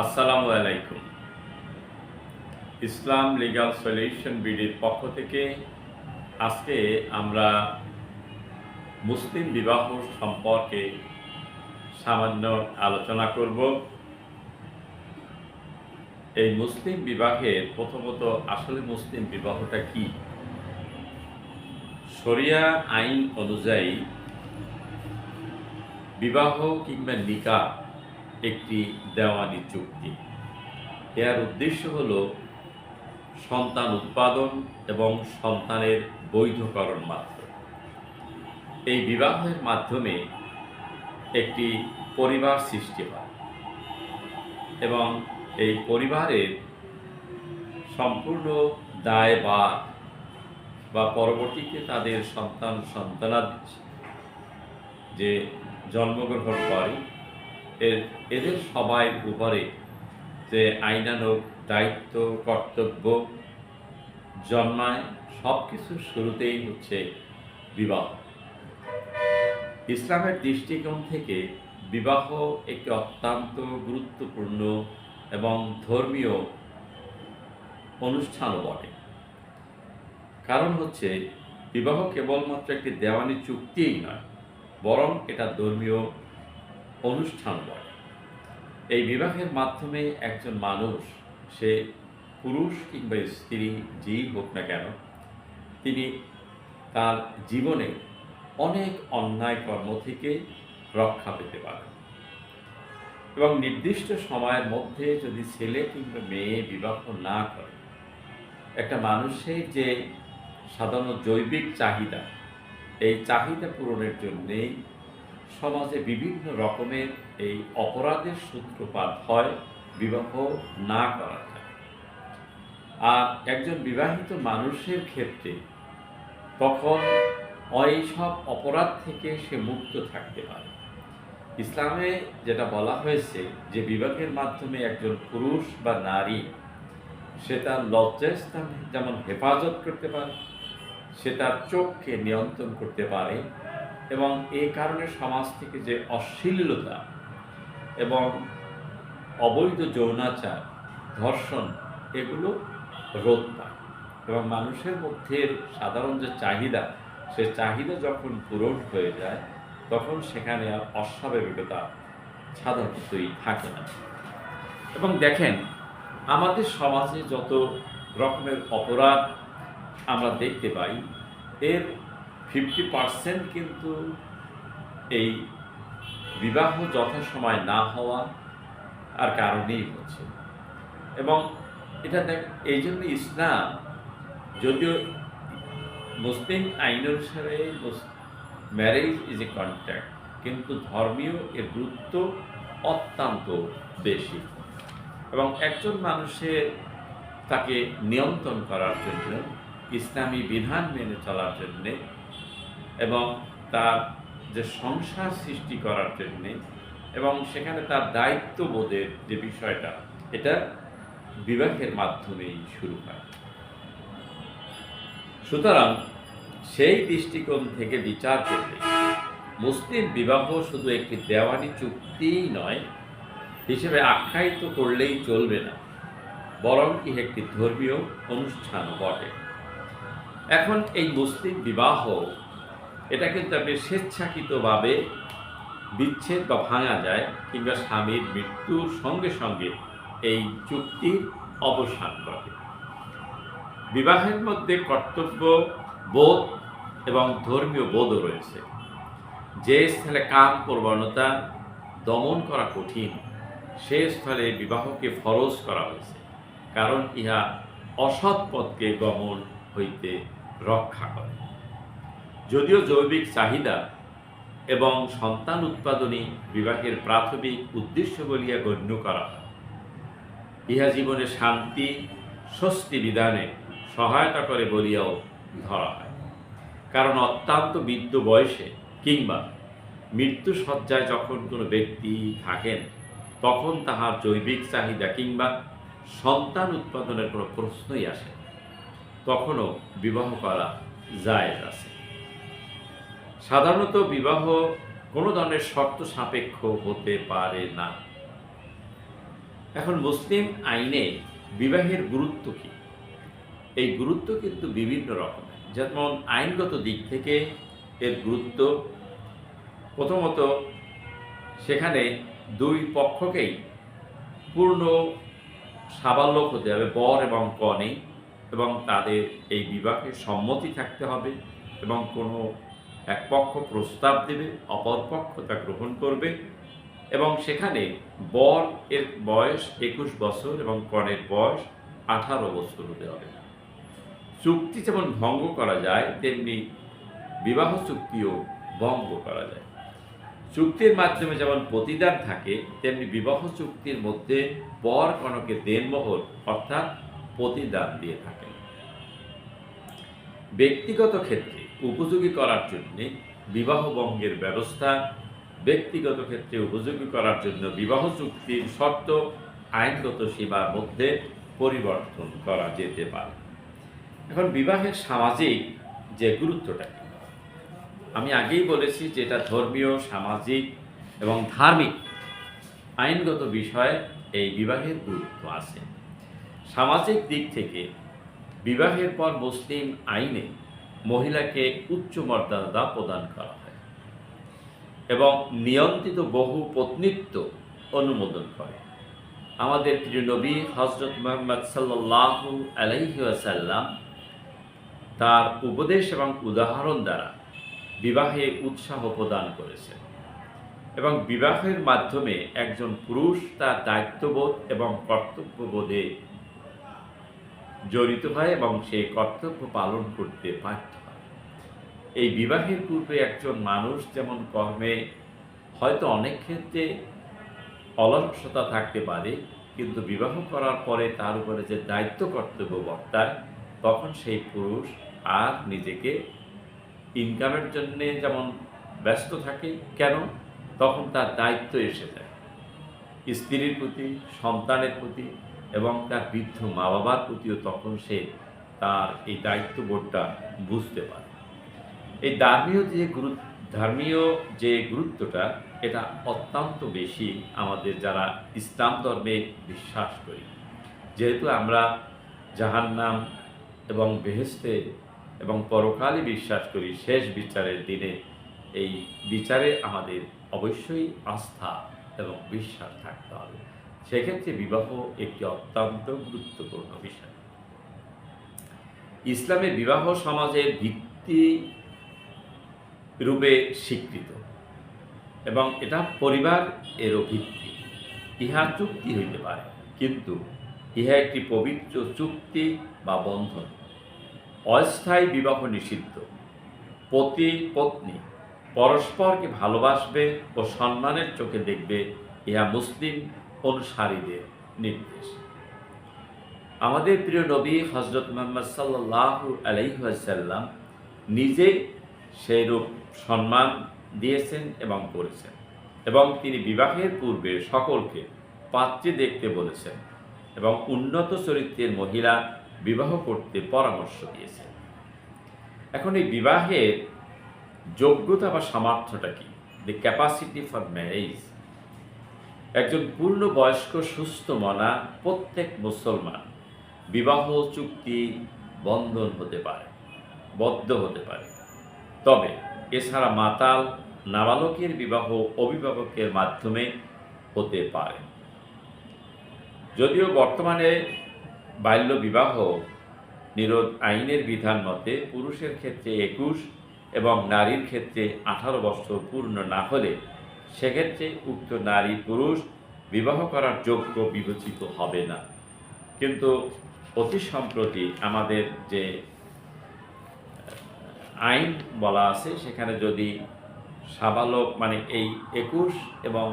আসসালামু আলাইকুম। ইসলাম legal solution বিডির পক্ষ থেকে আজকে আমরা মুসলিম বিবাহ সম্পর্কে সামান্য আলোচনা করব। এই মুসলিম বিবাহের প্রথমত আসলে মুসলিম বিবাহটা কি? শরিয়া আইন অনুযায়ী বিবাহ কিংবা নিকা একটি দেওয়ানি চুক্তি। এর উদ্দেশ্য হল সন্তান উৎপাদন এবং সন্তানের বৈধকরণ মাত্র। এই বিবাহের মাধ্যমে একটি পরিবার সৃষ্টি হয় এবং এই পরিবারের সম্পূর্ণ দায়ভার বা পরবর্তীতে তাদের সন্তান সন্তানাদ যে জন্মগ্রহণ করে এর, এদের সবাই উপরে যে আইনানুক দায়িত্ব, কর্তব্য জন্মায় সব কিছুর শুরুতেই হচ্ছে বিবাহ। ইসলামের দৃষ্টিকোণ থেকে বিবাহ একটি অত্যন্ত গুরুত্বপূর্ণ এবং ধর্মীয় অনুষ্ঠানও বটে। কারণ হচ্ছে, বিবাহ কেবলমাত্র একটি দেওয়ানি চুক্তিই নয়, বরং এটা ধর্মীয় অনুষ্ঠান বলে। এই বিবাহের মাধ্যমে একজন মানুষ, সে পুরুষ কিংবা স্ত্রী, যেই হোক না কেন, তিনি তার জীবনে অনেক অন্যায় কর্ম থেকে রক্ষা পেতে পারেন। এবং নির্দিষ্ট সময়ের মধ্যে যদি ছেলে কিংবা মেয়ে বিবাহ না করে, একটা মানুষের যে সাধারণ জৈবিক চাহিদা, এই চাহিদা পূরণের জন্যেই সমাজে বিভিন্ন রকমের এই অপরাধের সূত্রপাত হয়, বিবাহ না করা আর একজন বিবাহিত মানুষের ক্ষেত্রে তখন ওই সব অপরাধ থেকে সে মুক্ত থাকতে পারে। ইসলামে যেটা বলা হয়েছে যে, বিবাহের মাধ্যমে একজন পুরুষ বা নারী সে তার লজ্জাস্থান যেমন হেফাজত করতে পারে, সে তার চোখকে নিয়ন্ত্রণ করতে পারে এবং এই কারণে সমাজ থেকে যে অশ্লীলতা এবং অবৈধ যৌনাচার, ধর্ষণ, এগুলো রোধ পায়। এবং মানুষের মধ্যে সাধারণ যে চাহিদা, সে চাহিদা যখন পূরণ হয়ে যায়, তখন সেখানে আর অস্বাভাবিকতা সাধারণতই থাকে না। এবং দেখেন, আমাদের সমাজে যত রকমের অপরাধ আমরা দেখতে পাই, এর ফিফটি পার্সেন্ট কিন্তু এই বিবাহ যথাসময় না হওয়া আর কারণেই হচ্ছে। এবং এটা দেখ, এই জন্য ইসলাম যদিও মুসলিম আইন অনুসারে ম্যারেজ ইজ এ কন্ট্যাক্ট কিন্তু ধর্মীয় এর গুরুত্ব অত্যন্ত বেশি। এবং একজন মানুষের তাকে নিয়ন্ত্রণ করার জন্য, ইসলামী বিধান মেনে চলার জন্যে এবং তার যে সংসার সৃষ্টি করার জন্যে এবং সেখানে তার দায়িত্ববোধের যে বিষয়টা, এটা বিবাহের মাধ্যমেই শুরু হয়। সুতরাং সেই দৃষ্টিকোণ থেকে বিচার করলে মুসলিম বিবাহ শুধু একটি দেওয়ানি চুক্তিই নয়, হিসেবে আখ্যায়িত করলেই চলবে না, বরং কি একটি ধর্মীয় অনুষ্ঠানও বটে। এখন এই মুসলিম বিবাহ এটা কিন্তু আপনি স্বেচ্ছাকৃতভাবে বিচ্ছেদ বা ভাঙা যায় কিংবা স্বামীর মৃত্যুর সঙ্গে সঙ্গে এই চুক্তির অবসান ঘটে। বিবাহের মধ্যে কর্তব্য, বোধ এবং ধর্মীয় বোধও রয়েছে। যে স্থলে কাম প্রবণতা দমন করা কঠিন, সে স্থলে বিবাহকে ফরজ করা হয়েছে, কারণ ইহা অসৎ পথকে গমন হইতে রক্ষা করে। যদিও জৈবিক চাহিদা এবং সন্তান উৎপাদনই বিবাহের প্রাথমিক উদ্দেশ্য বলিয়া গণ্য করা হয়। ইহা জীবনে শান্তি, স্বস্তি বিধানে সহায়তা করে বলিয়াও ধরা হয়। কারণ অত্যন্ত বৃদ্ধ বয়সে কিংবা মৃত্যু সজ্জায় যখন কোনো ব্যক্তি থাকেন, তখন তাহার জৈবিক চাহিদা কিংবা সন্তান উৎপাদনের কোনো প্রশ্নই আসে তখনও বিবাহ করা জায়েজ আছে। সাধারণত বিবাহ কোনো ধরনের শর্ত সাপেক্ষ হতে পারে না। এখন মুসলিম আইনে বিবাহের গুরুত্ব কী? এই গুরুত্ব কিন্তু বিভিন্ন রকমের। যেমন আইনগত দিক থেকে এর গুরুত্ব, প্রথমত সেখানে দুই পক্ষকেই পূর্ণ সাবালক হতে হবে, বর এবং কনে, এবং তাদের এই বিবাহে সম্মতি থাকতে হবে এবং কোনো এক পক্ষ প্রস্তাব দেবে অপর পক্ষ তা গ্রহণ করবে এবং সেখানে বর এর বয়স একুশ বছর এবং কনের বয়স আঠারো বছর হতে হবে। চুক্তি যেমন ভঙ্গ করা যায়, তেমনি বিবাহ চুক্তিও ভঙ্গ করা যায়। চুক্তির মাধ্যমে যেমন প্রতিদান থাকে, তেমনি বিবাহ চুক্তির মধ্যে বর কনকে দেনমোহর অর্থাৎ প্রতিদান দিয়ে থাকেন। ব্যক্তিগত ক্ষেত্রে উপযোগী করার জন্য বিবাহ ভঙ্গের ব্যবস্থা, ব্যক্তিগত ক্ষেত্রে উপযোগী করার জন্য বিবাহ চুক্তির শর্ত, আইনগত সীমার মধ্যে পরিবর্তন করা যেতে পারে। এখন বিবাহের সামাজিক যে গুরুত্বটা, আমি আগেই বলেছি যে এটা ধর্মীয়, সামাজিক এবং ধার্মিক, আইনগত বিষয়ে এই বিবাহের গুরুত্ব আছে। সামাজিক দিক থেকে বিবাহের পর মুসলিম আইনে মহিলাকে উচ্চ মর্যাদা প্রদান করা হয় এবং নিয়ন্ত্রিত বহু পত্নীত্ব অনুমোদন করে। আমাদের প্রিয় হজরত মোহাম্মদ সাল্লাল্লাহু আলাইহি ওয়াসাল্লাম তার উপদেশ এবং উদাহরণ দ্বারা বিবাহে উৎসাহ প্রদান করেছেন এবং বিবাহের মাধ্যমে একজন পুরুষ তার দায়িত্ববোধ এবং কর্তব্যবোধে জড়িত হয় এবং সে কর্তব্য পালন করতে বাধ্য হয়। এই বিবাহের পূর্বে একজন মানুষ যেমন কর্মে হয়তো অনেক ক্ষেত্রে অলসতা থাকতে পারে, কিন্তু বিবাহ করার পরে তার উপরে যে দায়িত্ব কর্তব্য বর্তায়, তখন সেই পুরুষ আর নিজেকে ইনকামের জন্যে যেমন ব্যস্ত থাকে, কেন? তখন তার দায়িত্ব এসে যায়। স্ত্রীর প্রতি, সন্তানের প্রতি এবং তার বৃদ্ধ মা বাবার প্রতিও তখন সে তার এই দায়িত্ববোধটা বুঝতে পারে। এই ধর্মীয় যে গুরুত্ব ধর্মীয় যে গুরুত্বটা, এটা অত্যন্ত বেশি আমাদের যারা ইসলাম ধর্মে বিশ্বাস করি। যেহেতু আমরা জাহান্নাম এবং বেহেস্তে এবং পরকালে বিশ্বাস করি, শেষ বিচারের দিনে এই বিচারে আমাদের অবশ্যই আস্থা এবং বিশ্বাস থাকতে হবে। সেক্ষেত্রে বিবাহ একটি অত্যন্ত গুরুত্বপূর্ণ বিষয়। ইসলামে বিবাহ সমাজের ভিত্তি রূপে স্বীকৃত এবং এটা পরিবার এরও ভিত্তি। ইহা চুক্তি হইতে পারে, কিন্তু ইহা একটি পবিত্র চুক্তি বা বন্ধন। অস্থায়ী বিবাহ নিষিদ্ধ। পতি, পত্নী পরস্পরকে ভালোবাসবে ও সম্মানের চোখে দেখবে, ইহা মুসলিম অনুসারীদের নির্দেশ। আমাদের প্রিয় নবী হজরত মোহাম্মদ সাল্লাহু আলাইসাল্লাম নিজে সেই রূপ সম্মান দিয়েছেন এবং করেছেন এবং তিনি বিবাহের পূর্বে সকলকে পাত্রে দেখতে বলেছেন এবং উন্নত চরিত্রের মহিলা বিবাহ করতে পরামর্শ দিয়েছেন। এখন এই বিবাহের যোগ্যতা বা সামর্থ্যটা কি? দ্য ক্যাপাসিটি ফর ম্যারেজ একজন পূর্ণ বয়স্ক সুস্থ মনা প্রত্যেক মুসলমান। বিবাহ চুক্তি বন্ধন হতে পারে, বদ্ধ হতে পারে। তবে এছাড়া মাতাল, নাবালকের বিবাহ অভিভাবকের মাধ্যমে হতে পারে। যদিও বর্তমানে বাল্য বিবাহ নিরোধ আইনের বিধান মতে পুরুষের ক্ষেত্রে একুশ এবং নারীর ক্ষেত্রে আঠারো বছর পূর্ণ না হলে সেক্ষেত্রে উক্ত নারী পুরুষ বিবাহ করার যোগ্য বিবেচিত হবে না। কিন্তু অতি সম্প্রতি আমাদের যে আইন বলা আছে, সেখানে যদি সাবালক মানে এই একুশ এবং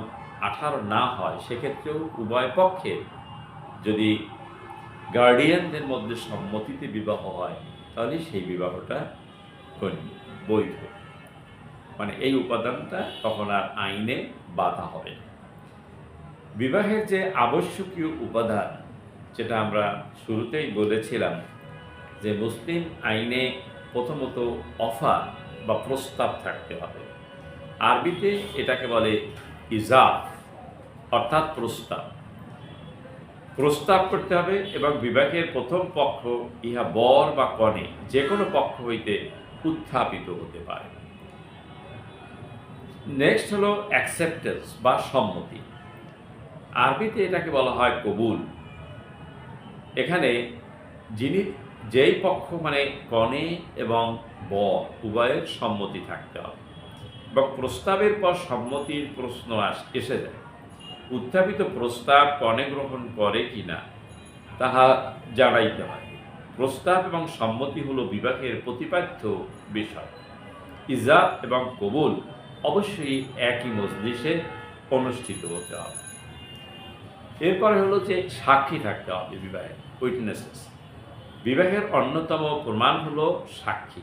আঠারো না হয়, সেক্ষেত্রেও উভয় পক্ষের যদি গার্ডিয়ানদের মধ্যে সম্মতিতে বিবাহ হয়, তাহলে সেই বিবাহটা বৈধ। মানে এই উপাদানটা তখন আর আইনে বাধা হবে বিবাহের যে আবশ্যকীয় উপাদান, যেটা আমরা শুরুতেই বলেছিলাম, যে মুসলিম আইনে প্রথমত অফার বা প্রস্তাব থাকতে হবে। আরবিতে এটাকে বলে ইজাফ, অর্থাৎ প্রস্তাব। প্রস্তাব করতে হবে এবং বিবাহের প্রথম পক্ষ ইহা বর বা কনে যে কোনো পক্ষ হইতে উত্থাপিত হতে পারে। নেক্সট হলো অ্যাকসেপ্টেন্স বা সম্মতি। আরবিতে এটাকে বলা হয় কবুল। এখানে যিনি, যেই পক্ষ মানে কনে এবং ব, উভয়ের সম্মতি থাকতে হবে। এবং প্রস্তাবের পর সম্মতির প্রশ্ন আস, এসে যায়। উত্থাপিত প্রস্তাব কনে গ্রহণ করে কিনা তাহা জানাইতে হয়। প্রস্তাব এবং সম্মতি হলো বিবাহের প্রতিপাদ্য বিষয়। ইজাব এবং কবুল অবশ্যই একই মজলিসে অনুষ্ঠিত হতে হবে। এরপরে হলো যে সাক্ষী থাকতে হবে বিবাহে উইটনেসেস বিবাহের অন্যতম প্রমাণ হলো সাক্ষী।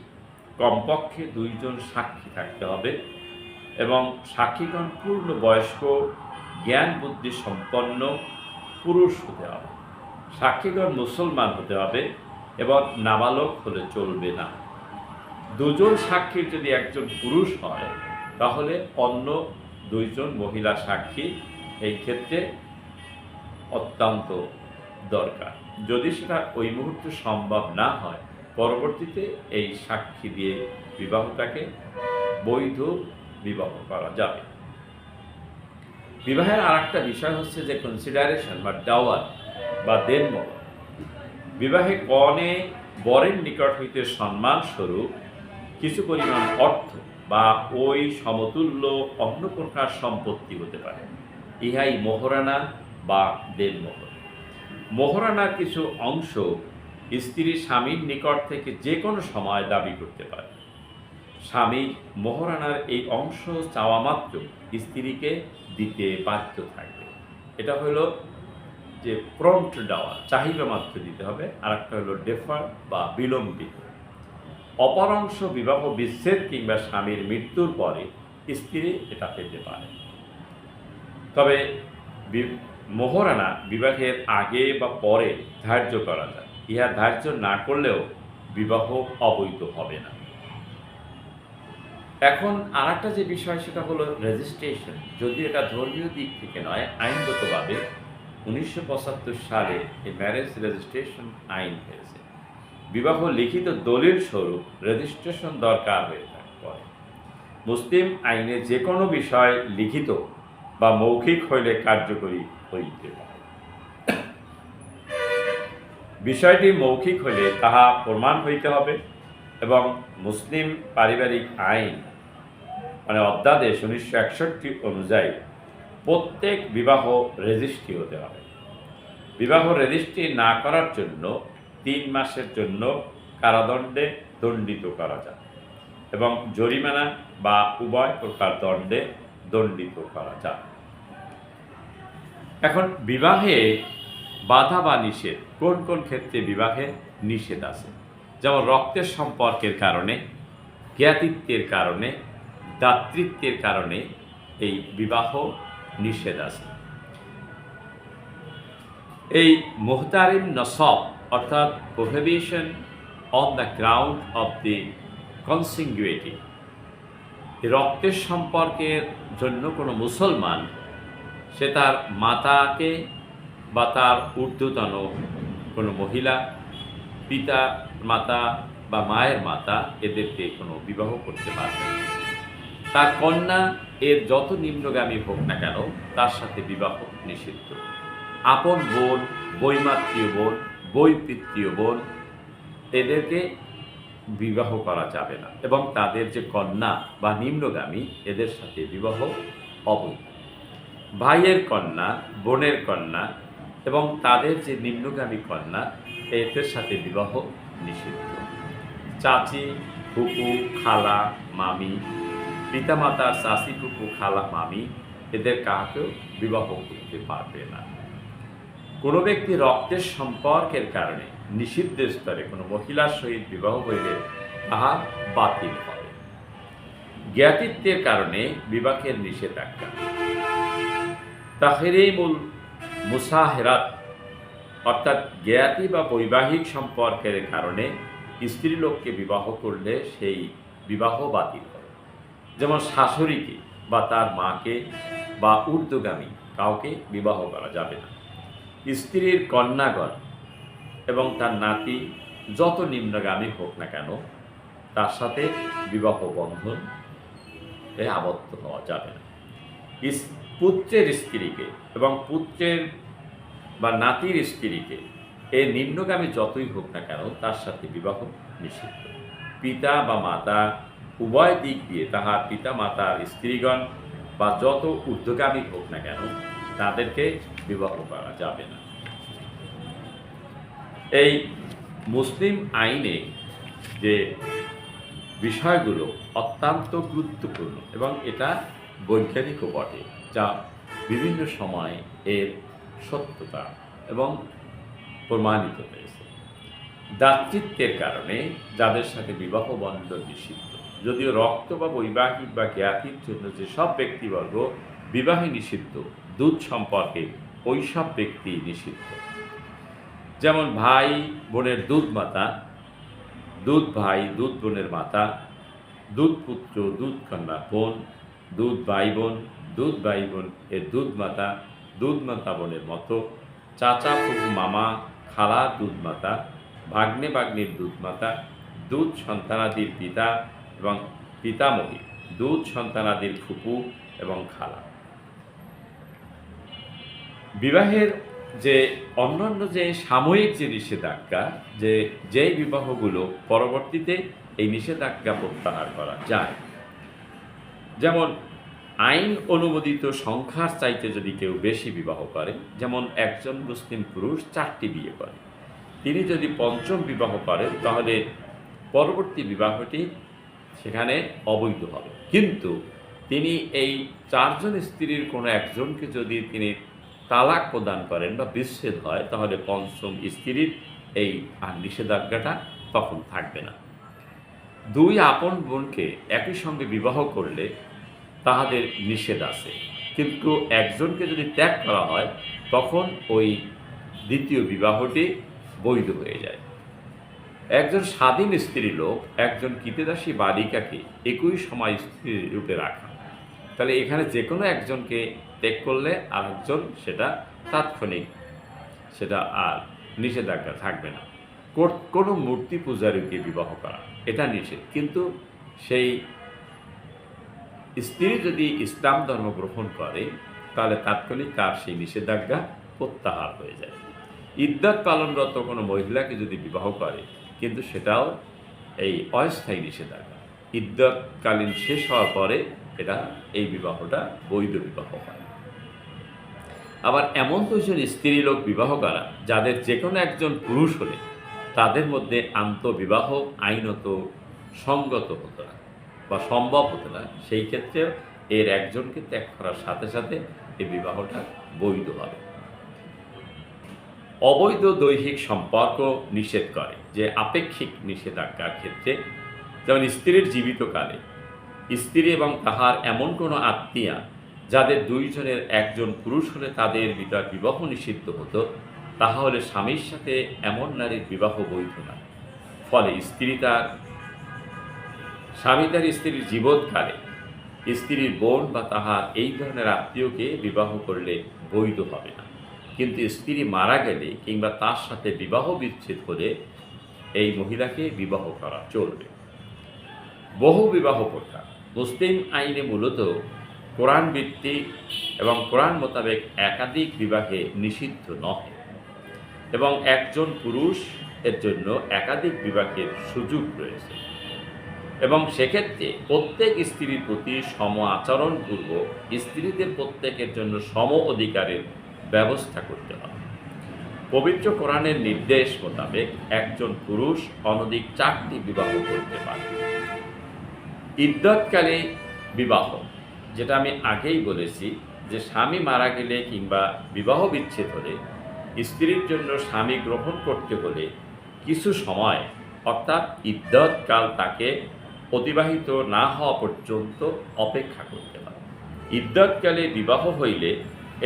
কমপক্ষে দুইজন সাক্ষী থাকতে হবে এবং সাক্ষীগণ পূর্ণ বয়স্ক জ্ঞান বুদ্ধি সম্পন্ন পুরুষ হতে হবে। সাক্ষীগণ মুসলমান হতে হবে এবং নাবালক হলে চলবে না। দুজন সাক্ষীর যদি একজন পুরুষ হয় তাহলে অন্য দুইজন মহিলা সাক্ষী এই ক্ষেত্রে অত্যন্ত দরকার। যদি সেটা ওই মুহূর্তে সম্ভব না হয়, পরবর্তীতে এই সাক্ষী দিয়ে বিবাহটাকে বৈধ বিবাহ করা যাবে। বিবাহের আর একটা বিষয় হচ্ছে যে কনসিডারেশন বা ডাওয়ার বা দেনমোহর বিবাহে কনে বরের নিকট হইতে সম্মান স্বরূপ কিছু পরিমাণ অর্থ বা ওই সমতুল্য অন্য প্রকার সম্পত্তি হতে পারে। ইহাই মোহরানা বা দেনমোহর মোহরানার কিছু অংশ স্ত্রী স্বামীর নিকট থেকে যে কোনো সময় দাবি করতে পারে। স্বামী মোহরানার এই অংশ চাওয়া মাত্র স্ত্রীকে দিতে বাধ্য থাকবে। এটা হলো যে প্রম্পট দেওয়া, চাহিদা মাত্র দিতে হবে। আর একটা হলো ডেফার বা বিলম্বিত। অপর অংশ বিবাহ বিচ্ছেদ কিংবা স্বামীর মৃত্যুর পরে স্ত্রী এটা পেতে পারে। তবে মোহরানা বিবাহের আগে বা পরে ধার্য করা যায়। ইহা ধার্য না করলেও বিবাহ অবৈধ হবে না। এখন আর একটা যে বিষয় সেটা হলো রেজিস্ট্রেশন যদি এটা ধর্মীয় দিক থেকে নয়, আইনগতভাবে উনিশশো পঁচাত্তর সালে এই ম্যারেজ রেজিস্ট্রেশন আইন হয়েছে। বিবাহ লিখিত দলিল স্বরূপ রেজিস্ট্রেশন দরকার হয়ে থাকে মুসলিম আইনে যে কোনো বিষয় লিখিত বা মৌখিক হইলে কার্যকরী হইতে পারে। বিষয়টি মৌখিক হইলে তাহা প্রমাণ হইতে হবে এবং মুসলিম পারিবারিক আইন মানে অধ্যাদেশ উনিশশো একষট্টি অনুযায়ী প্রত্যেক বিবাহ রেজিস্ট্রি হতে হবে বিবাহ রেজিস্ট্রি না করার জন্য তিন মাসের জন্য কারাদণ্ডে দণ্ডিত করা যায় এবং জরিমানা বা উভয় প্রকার দণ্ডে দণ্ডিত করা যায়। এখন বিবাহে বাধা বা নিষেধ, কোন কোন ক্ষেত্রে বিবাহে নিষেধ আছে? যেমন রক্তের সম্পর্কের কারণে, জ্ঞাতিত্বের কারণে, দাতৃত্বের কারণে এই বিবাহ নিষেধ আছে। এই মোহতারিম নসব অর্থাৎ prohibition on the ground of the consanguinity রক্তের সম্পর্কের জন্য কোনো মুসলমান, সে তার মাতাকে বা তার ঊর্ধ্বতন কোনো মহিলা, পিতা, মাতা বা মায়ের মাতা এদেরকে কোনো বিবাহ করতে পারবে না। তার কন্যা এর যত নিম্নগামী হোক না কেন, তার সাথে বিবাহ নিষিদ্ধ। আপন বোন, বৈমাত্রীয় বোন বৈপিত্রীয় বোন, এদেরকে বিবাহ করা যাবে না। এবং তাদের যে কন্যা বা নিম্নগামী, এদের সাথে বিবাহ অবৈধ। ভাইয়ের কন্যা, বোনের কন্যা এবং তাদের যে নিম্নগামী কন্যা, এদের সাথে বিবাহ নিষিদ্ধ। চাচি, ফুপু, খালা, মামি পিতামাতার চাচি, ফুপু, খালা, মামি, এদের কাউকেও বিবাহ করতে পারবে না। কোনো ব্যক্তি রক্তের সম্পর্কের কারণে নিষিদ্ধ স্তরে কোনো মহিলার সহিত বিবাহ হইলে তাহা বাতিল হবে। জ্ঞাতিত্বের কারণে বিবাহের নিষেধাজ্ঞা। তাহেরিমুল মুসাহেরাত, অর্থাৎ জ্ঞাতি বা বৈবাহিক সম্পর্কের কারণে স্ত্রীলোককে বিবাহ করলে সেই বিবাহ বাতিল হবে যেমন শাশুড়িকে বা তার মাকে বা ঊর্ধ্বগামী কাউকে বিবাহ করা যাবে না। স্ত্রীর কন্যাগণ এবং তার নাতি, যত নিম্নগামী হোক না কেন, তার সাথে বিবাহ বন্ধন এ আবদ্ধ হওয়া যাবে না। পুত্রের স্ত্রীকে এবং পুত্রের বা নাতির স্ত্রীকে এ নিম্নগামী যতই হোক না কেন, তার সাথে বিবাহ নিষিদ্ধ। পিতা বা মাতা উভয় দিক দিয়ে তাহার পিতা মাতার স্ত্রীগণ বা যত ঊর্ধ্বগামী হোক না কেন তাদেরকে বিবাহ করা যাবে না। এই মুসলিম আইনে যে বিষয়গুলো অত্যন্ত গুরুত্বপূর্ণ এবং এটা বৈজ্ঞানিকও বটে, যা বিভিন্ন সময় এর সত্যতা এবং প্রমাণিত হয়েছে। দাতৃত্বের কারণে যাদের সাথে বিবাহ বন্ধন নিষিদ্ধ, যদিও রক্ত বা বৈবাহিক বা জ্ঞাতির জন্য যেসব ব্যক্তিবর্গ বিবাহে নিষিদ্ধ দুধ সম্পর্কে ওই সব ব্যক্তি নিষিদ্ধ। যেমন ভাই বোনের দুধ মাতা, দুধ ভাই দুধ বোনের মাতা, দুধ পুত্র, দুধ কন্যা বোন, দুধ ভাই বোন, দুধ ভাই বোন এর দুধ মাতা দুধ মাতা বোনের মতো, চাচা ফুফু মামা, খালা দুধ মাতা, ভাগ্নে ভাগ্নির দুধ মাতা, দুধ সন্তানাদির পিতা এবং পিতামহী, দুধ সন্তানাদির ফুপু এবং খালা। বিবাহের যে অন্যান্য যে সাময়িক যে নিষেধাজ্ঞা, যে যেই বিবাহগুলো পরবর্তীতে এই নিষেধাজ্ঞা প্রত্যাহার করা যায়। যেমন আইন অনুমোদিত সংখ্যার চাইতে যদি কেউ বেশি বিবাহ করে, যেমন একজন মুসলিম পুরুষ চারটি বিয়ে করে, তিনি যদি পঞ্চম বিবাহ করেন তাহলে পরবর্তী বিবাহটি সেখানে অবৈধ হবে। কিন্তু তিনি এই চারজন স্ত্রীর কোনো একজনকে যদি তিনি তালাক প্রদান করেন বা বিচ্ছেদ হয়, তাহলে পঞ্চম স্ত্রীর এই নিষেধাজ্ঞাটা তখন থাকবে না। দুই আপন বোনকে একই সঙ্গে বিবাহ করলে তাহাদের নিষেধ আছে। কিন্তু একজনকে যদি ত্যাগ করা হয়, তখন ওই দ্বিতীয় বিবাহটি বৈধ হয়ে যায়। একজন স্বাধীন স্ত্রী লোক, একজন কীতদাসী বালিকাকে একই সময় স্ত্রী রূপে রাখা। তাহলে এখানে যে কোনো একজনকে করলে আরেকজন সেটা তাৎক্ষণিক, সেটা আর নিষেধাজ্ঞা থাকবে না। কোনো মূর্তি পূজারীকে বিবাহ করা, এটা নিষেধ। কিন্তু সেই স্ত্রী যদি ইসলাম ধর্ম গ্রহণ করে, তাহলে তাৎক্ষণিক তার সেই নিষেধাজ্ঞা প্রত্যাহার হয়ে যায়। ইদ্যাত পালনরত কোনো মহিলাকে যদি বিবাহ করে, কিন্তু সেটাও এই অস্থায়ী নিষেধাজ্ঞা। ইদ্যৎকালীন শেষ হওয়ার পরে এটা, এই বিবাহটা বৈধ বিবাহ হয়। আবার এমন দুজন স্ত্রী লোক বিবাহ করা, যাদের যে কোনো একজন পুরুষ হলে তাদের মধ্যে আন্তঃবিবাহ আইনত সঙ্গত হতো না বা সম্ভব হতো না। সেই ক্ষেত্রে এর একজনকে ত্যাগ করার সাথে সাথে এই বিবাহটা বৈধ হবে। অবৈধ দৈহিক সম্পর্ক নিষেধ করে, যে আপেক্ষিক নিষেধাজ্ঞার ক্ষেত্রে যেমন স্ত্রীর জীবিতকালে, স্ত্রী এবং তাহার এমন কোনো আত্মীয়া যাদের দুইজনের একজন পুরুষ হলে তাদের ভিতর বিবাহ নিষিদ্ধ হতো তাহা হলে স্বামীর সাথে এমন নারীর বিবাহ বৈধ না। ফলে স্ত্রী তার, স্বামী তার স্ত্রীর জীবৎকালে স্ত্রীর বোন বা তাহার এই ধরনের আত্মীয়কে বিবাহ করলে বৈধ হবে না। কিন্তু স্ত্রী মারা গেলে কিংবা তার সাথে বিবাহ বিচ্ছেদ হলে এই মহিলাকে বিবাহ করা চলবে। বহু বিবাহ প্রথা মুসলিম আইনে মূলত কোরআন ভিত্তিক এবং কোরআন মোতাবেক একাধিক বিবাহে নিষিদ্ধ নহে। এবং একজন পুরুষ এর জন্য একাধিক বিবাহের সুযোগ রয়েছে। এবং সেক্ষেত্রে প্রত্যেক স্ত্রীর প্রতি সম আচরণপূর্বক স্ত্রীদের প্রত্যেকের জন্য সম অধিকারের ব্যবস্থা করতে হবে। পবিত্র কোরআনের নির্দেশ মোতাবেক একজন পুরুষ অনধিক চারটি বিবাহ করতে পারে। ইদ্যৎকালে বিবাহ যেটা আমি আগেই বলেছি যে স্বামী মারা গেলে কিংবা বিবাহ বিচ্ছেদ হলে স্ত্রীর জন্য স্বামী গ্রহণ করতে হলে কিছু সময়, অর্থাৎ ইদ্যৎকাল তাকে অতিবাহিত না হওয়া পর্যন্ত অপেক্ষা করতে হয়। ইদ্যৎকালে বিবাহ হইলে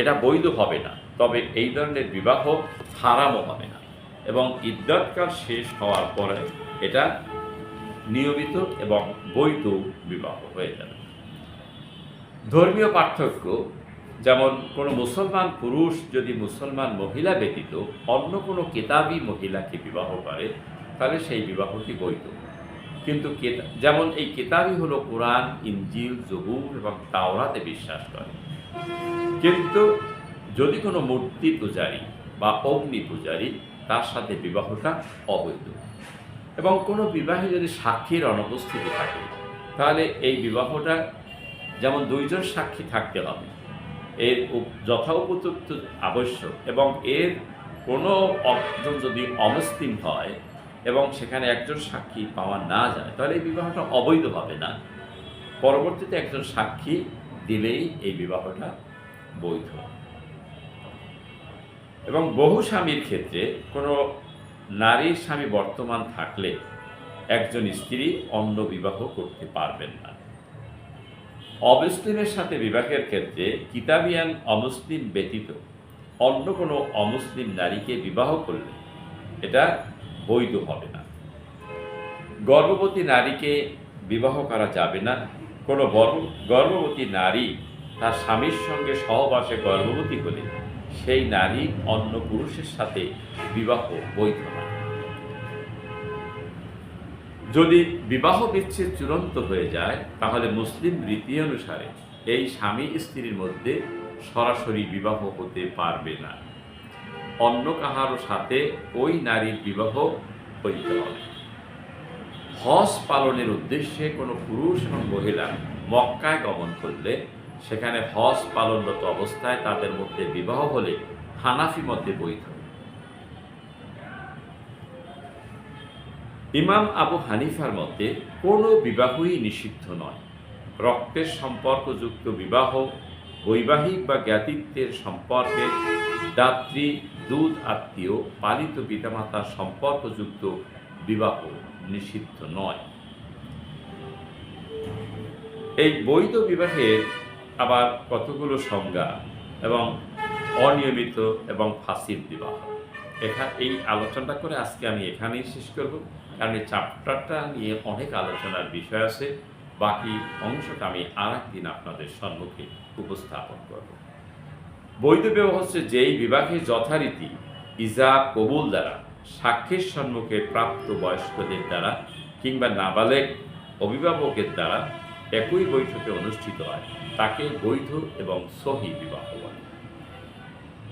এটা বৈধ হবে না, তবে এই ধরনের বিবাহ হারামও হবে না এবং ইদ্যৎকাল শেষ হওয়ার পরে এটা নিয়মিত এবং বৈধ বিবাহ হয়ে যাবে। ধর্মীয় পার্থক্য, যেমন কোনো মুসলমান পুরুষ যদি মুসলমান মহিলা ব্যতীত অন্য কোনো কেতাবি মহিলাকে বিবাহ করে, তাহলে সেই বিবাহটি বৈধ। কিন্তু যেমন এই কেতাবই হলো কোরআন ইঞ্জিল জবুর এবং তাওরাতে বিশ্বাস করে। কিন্তু যদি কোনো মূর্তি পূজারী বা অগ্নি পূজারী তার সাথে বিবাহটা অবৈধ এবং কোনো বিবাহে যদি সাক্ষীর অনুপস্থিতি থাকে, তাহলে এই বিবাহটা যেমন দুইজন সাক্ষী থাকতে হবে। এর যথোপযুক্ত আবশ্যক এবং এর কোনো একজন যদি অমুসলিম হয় এবং সেখানে একজন সাক্ষী পাওয়া না যায়, তাহলে এই বিবাহটা অবৈধ হবে না। পরবর্তীতে একজন সাক্ষী দিলেই এই বিবাহটা বৈধ। এবং বহু স্বামীর ক্ষেত্রে কোনো নারীর স্বামী বর্তমান থাকলে একজন স্ত্রী অন্য বিবাহ করতে পারবেন না। অমুসলিমের সাথে বিবাহের ক্ষেত্রে কিতাবিয়ান অমুসলিম ব্যতীত অন্য কোনো অমুসলিম নারীকে বিবাহ করলে এটা বৈধ হবে না। গর্ভবতী নারীকে বিবাহ করা যাবে না। কোনো গর্ভ- গর্ভবতী নারী তার স্বামীর সঙ্গে সহবাসে গর্ভবতী হলে সেই নারী অন্য পুরুষের সাথে বিবাহ বৈধ নয়। যদি বিবাহ বিচ্ছেদ চূড়ান্ত হয়ে যায়, তাহলে মুসলিম রীতি অনুসারে এই স্বামী স্ত্রীর মধ্যে সরাসরি বিবাহ হতে পারবে না। অন্য কাহারও সাথে ওই নারীর বিবাহ হইতে হবে। হজ পালনের উদ্দেশ্যে কোনো পুরুষ এবং মহিলা মক্কায় গমন করলে, সেখানে হজ পালনরত অবস্থায় তাদের মধ্যে বিবাহ হলে হানাফি মধ্যে বৈধ। ইমাম আবু হানিফার মতে, কোনো বিবাহই নিষিদ্ধ নয়। রক্তের সম্পর্কযুক্ত বিবাহ, বৈবাহিক বা জ্ঞাতিত্বের সম্পর্কে দাত্রী, দুধ আত্মীয়, পালিত পিতামাতার সম্পর্কযুক্ত বিবাহ নিষিদ্ধ নয়। এই বৈধ বিবাহের আবার কতগুলো সংজ্ঞা এবং অনিয়মিত এবং ফাঁসির বিবাহ? এখা, এই আলোচনাটা করে আজকে আমি এখানেই শেষ করব। কারণ এই চ্যাপ্টারটা নিয়ে অনেক আলোচনার বিষয় আছে। বাকি অংশটা আমি আর একদিন আপনাদের সম্মুখে উপস্থাপন করব। বৈধ বিবাহ হচ্ছে যেই বিবাহে যথারীতি ইজা কবুল দ্বারা সাক্ষীর সম্মুখে প্রাপ্ত বয়স্কদের দ্বারা কিংবা নাবালেক অভিভাবকের দ্বারা একই বৈঠকে অনুষ্ঠিত হয়, তাকে বৈধ এবং সহি বিবাহ বলে।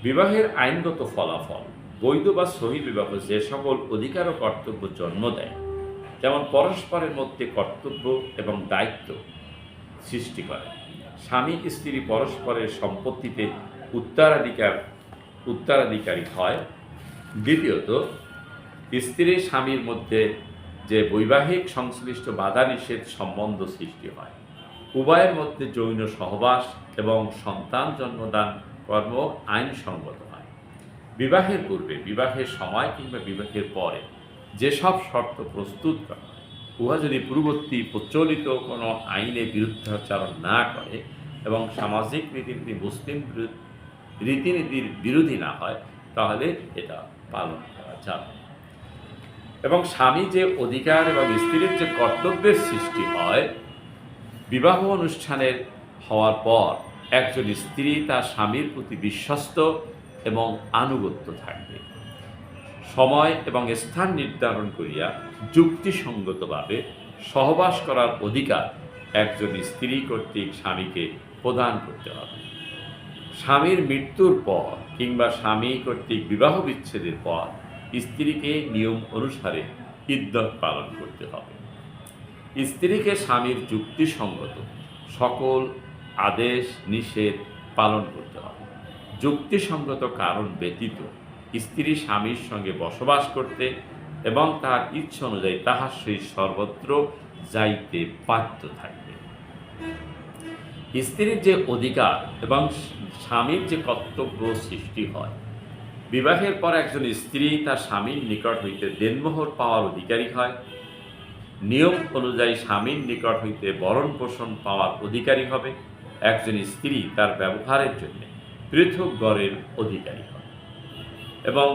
বিবাহের আইনগত ফলাফল বৈধ বা সহি বিবাহ যে সকল অধিকার ও কর্তব্য জন্ম দেয়, যেমন পরস্পরের মধ্যে কর্তব্য এবং দায়িত্ব সৃষ্টি করে। স্বামী স্ত্রী পরস্পরের সম্পত্তিতে উত্তরাধিকার, উত্তরাধিকারী হয়। দ্বিতীয়ত, স্ত্রী স্বামীর মধ্যে যে বৈবাহিক সংশ্লিষ্ট বাধা নিষেধ সম্বন্ধ সৃষ্টি হয়, উভয়ের মধ্যে যৌন সহবাস এবং সন্তান জন্মদান কর্ম আইনসঙ্গত। বিবাহের পূর্বে, বিবাহের সময় কিংবা বিবাহের পরে যেসব শর্ত প্রস্তুত করা উহা যদি পূর্ববর্তী প্রচলিত কোনো আইনে বিরুদ্ধাচরণ না করে এবং সামাজিক রীতিনীতি মুসলিম রীতিনীতির বিরোধী না হয়, তাহলে এটা পালন করা যাবে এবং স্বামী যে অধিকার এবং স্ত্রীর যে কর্তব্যের সৃষ্টি হয়, বিবাহ অনুষ্ঠানের হওয়ার পর একজন স্ত্রী তার স্বামীর প্রতি বিশ্বস্ত এবং আনুগত্য থাকবে। সময় এবং স্থান নির্ধারণ করিয়া যুক্তিসঙ্গতভাবে সহবাস করার অধিকার একজন স্ত্রী কর্তৃক স্বামীকে প্রদান করতে হবে। স্বামীর মৃত্যুর পর কিংবা স্বামী কর্তৃক বিবাহ বিচ্ছেদের পর স্ত্রীকে নিয়ম অনুসারে ইদ্যত পালন করতে হবে। স্ত্রীকে স্বামীর যুক্তিসঙ্গত সকল আদেশ নিষেধ পালন করতে হবে। যুক্তিসঙ্গত কারণ ব্যতীত স্ত্রী স্বামীর সঙ্গে বসবাস করতে এবং তার ইচ্ছা অনুযায়ী তাহার সেই সর্বত্র যাইতে বাধ্য থাকবে। স্ত্রীর যে অধিকার এবং স্বামীর যে কর্তব্য সৃষ্টি হয়, বিবাহের পর একজন স্ত্রী তার স্বামীর নিকট হইতে দেনমোহর পাওয়ার অধিকারী হয়। নিয়ম অনুযায়ী স্বামীর নিকট হইতে বরণ পোষণ পাওয়ার অধিকারী হবে। একজন স্ত্রী তার ব্যবহারের জন্য পৃথক গড়ের অধিকারী হবে এবং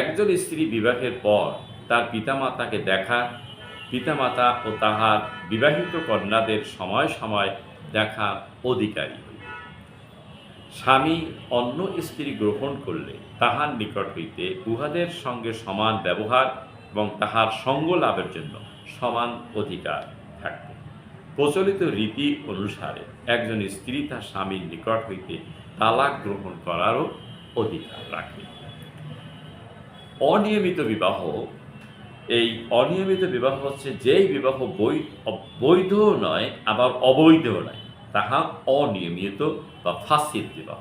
একজন স্ত্রী বিবাহের পর তার পিতামাতাকে দেখা, পিতামাতা ও তাহার বিবাহিত কন্যাদের সময় সময় দেখা অধিকারী হইবে। স্বামী অন্য স্ত্রী গ্রহণ করলে তাহার নিকট হইতে উহাদের সঙ্গে সমান ব্যবহার এবং তাহার সঙ্গ লাভের জন্য সমান অধিকার থাকবে। প্রচলিত রীতি অনুসারে একজন স্ত্রী তার স্বামীর নিকট হইতে তালাক গ্রহণ করারও অধিকার রাখে। অনিয়মিত বিবাহ, এই অনিয়মিত বিবাহ হচ্ছে যেই বিবাহ বৈধ নয়, আবার অবৈধ নয়। তাহা অনিয়মিত বা ফাঁসির বিবাহ।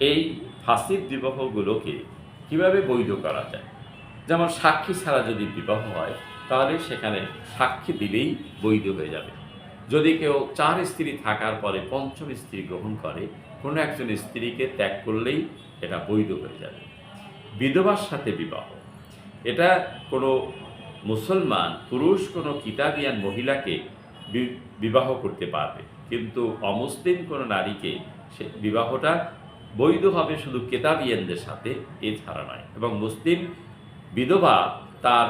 এই ফাঁসির বিবাহগুলোকে কীভাবে বৈধ করা যায়? যেমন সাক্ষী ছাড়া যদি বিবাহ হয়, তাহলে সেখানে সাক্ষী দিলেই বৈধ হয়ে যাবে। যদি কেউ চার স্ত্রী থাকার পরে পঞ্চম স্ত্রী গ্রহণ করে কোনো একজন স্ত্রীকে ত্যাগ করলেই এটা বৈধ হয়ে যাবে। বিধবার সাথে বিবাহ। এটা কোনো মুসলমান, পুরুষ, কোনো কিতাবিয়ান মহিলাকে বিবাহ করতে পারবে। কিন্তু অমুসলিম কোনো নারীকে সে বিবাহটা বৈধ হবে শুধু কেতাবিয়ানদের সাথে এছাড়া নয়। এবং মুসলিম বিধবা তার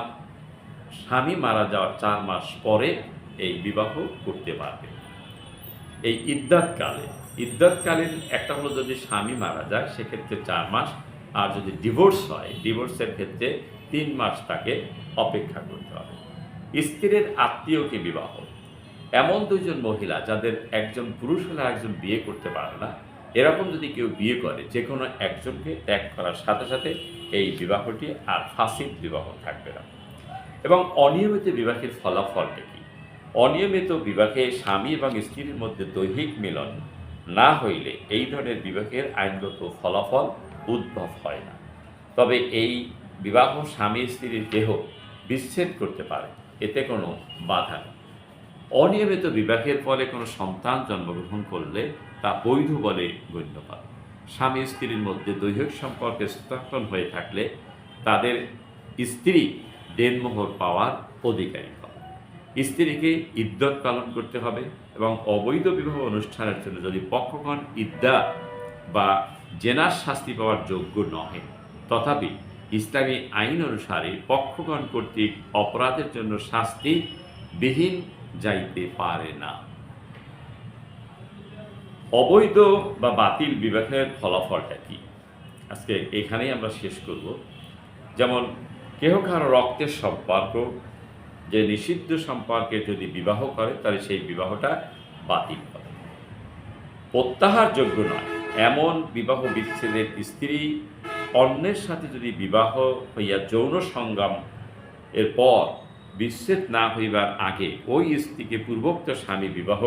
স্বামী মারা যাওয়ার চার মাস পরে এই বিবাহ করতে পারবে। এই ইদ্যাতকালে ইদ্যাতকালীন একটা হলো যদি স্বামী মারা যায়, সেক্ষেত্রে চার মাস। আর যদি ডিভোর্স হয়, ডিভোর্সের ক্ষেত্রে তিন মাস তাকে অপেক্ষা করতে হবে। স্ত্রীর আত্মীয়কে বিবাহ? এমন দুইজন মহিলা যাদের একজন পুরুষ হলে একজন বিয়ে করতে পারে না, এরকম যদি কেউ বিয়ে করে যে কোনো একজনকে ত্যাগ করার সাথে সাথে এই বিবাহটি আর ফাঁসির বিবাহ থাকবে না। এবং অনিয়মিত বিবাহের ফলাফলটা কি? অনিয়মিত বিবাহে স্বামী এবং স্ত্রীর মধ্যে দৈহিক মিলন না হইলে এই ধরনের বিবাহের আইনগত ফলাফল উদ্ভব হয় না। তবে এই বিবাহ স্বামী স্ত্রীর দেহ বিচ্ছেদ করতে পারে, এতে কোনো বাধা নেই। অনিয়মিত বিবাহের ফলে কোনো সন্তান জন্মগ্রহণ করলে তা বৈধ বলে গণ্য হয় স্বামী স্ত্রীর মধ্যে দৈহিক সম্পর্কে স্থাপন হয়ে থাকলে তাদের স্ত্রী দেনমোহর পাওয়ার অধিকারী হবে স্ত্রীকে ইদ্যত পালন করতে হবে এবং অবৈধ বিবাহ অনুষ্ঠানের জন্য যদি পক্ষগণ ইদ্যা বা জেনার শাস্তি পাওয়ার যোগ্য নহে, তথাপি ইসলামী আইন অনুসারে পক্ষগণ কর্তৃক অপরাধের জন্য শাস্তি বিহীন যাইতে পারে না। অবৈধ বা বাতিল বিবাহের ফলাফলটা কি? আজকে এখানেই আমরা শেষ করব। যেমন কেহ কারও রক্তের সম্পর্ক যে নিষিদ্ধ সম্পর্কে যদি বিবাহ করে, তাহলে সেই বিবাহটা বাতিল করে প্রত্যাহার যোগ্য নয়। এমন বিবাহ বিচ্ছেদের স্ত্রী অন্যের সাথে যদি বিবাহ হইয়া যৌন সংগ্রাম এর পর বিচ্ছেদ না হইবার আগে ওই স্ত্রীকে পূর্বোক্ত স্বামী বিবাহ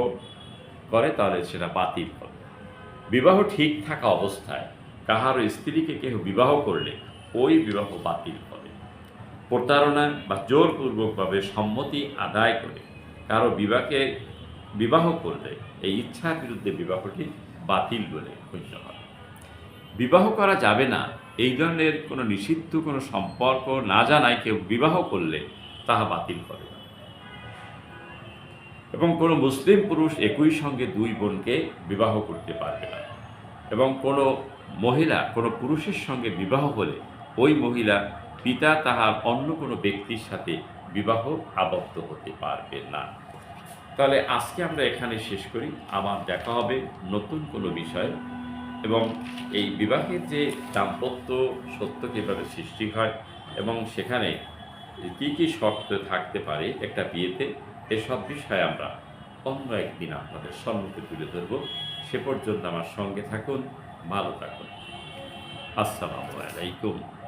করে, তাহলে সেটা বাতিল হবে। বিবাহ ঠিক থাকা অবস্থায় কাহারও স্ত্রীকে কেহ বিবাহ করলে ওই বিবাহ বাতিল হবে। প্রতারণা বা জোরপূর্বকভাবে সম্মতি আদায় করে, কারও বিবাহকে বিবাহ করলে এই ইচ্ছার বিরুদ্ধে বিবাহটি বাতিল বলে গণ্য হয়। বিবাহ করা যাবে না, এই ধরনের কোনো নিষিদ্ধ কোনো সম্পর্ক না জানায় কেউ বিবাহ করলে তাহা বাতিল করে এবং কোনো মুসলিম পুরুষ একই সঙ্গে দুই বোনকে বিবাহ করতে পারবে না। এবং কোনো মহিলা কোনো পুরুষের সঙ্গে বিবাহ হলে ওই মহিলা পিতা তাহার অন্য কোনো ব্যক্তির সাথে বিবাহ আবদ্ধ হতে পারবে না। তাহলে আজকে আমরা এখানে শেষ করি। আবার দেখা হবে নতুন কোনো বিষয়। এবং এই বিবাহের যে দাম্পত্য সত্য কীভাবে সৃষ্টি হয় এবং সেখানে কী কী শর্ত থাকতে পারে একটা বিয়েতে, এসব বিষয়ে আমরা অন্য একদিন আপনাদের সম্মুখে তুলে ধরব। সে পর্যন্ত আমার সঙ্গে থাকুন, ভালো থাকুন। আসসালামু আলাইকুম।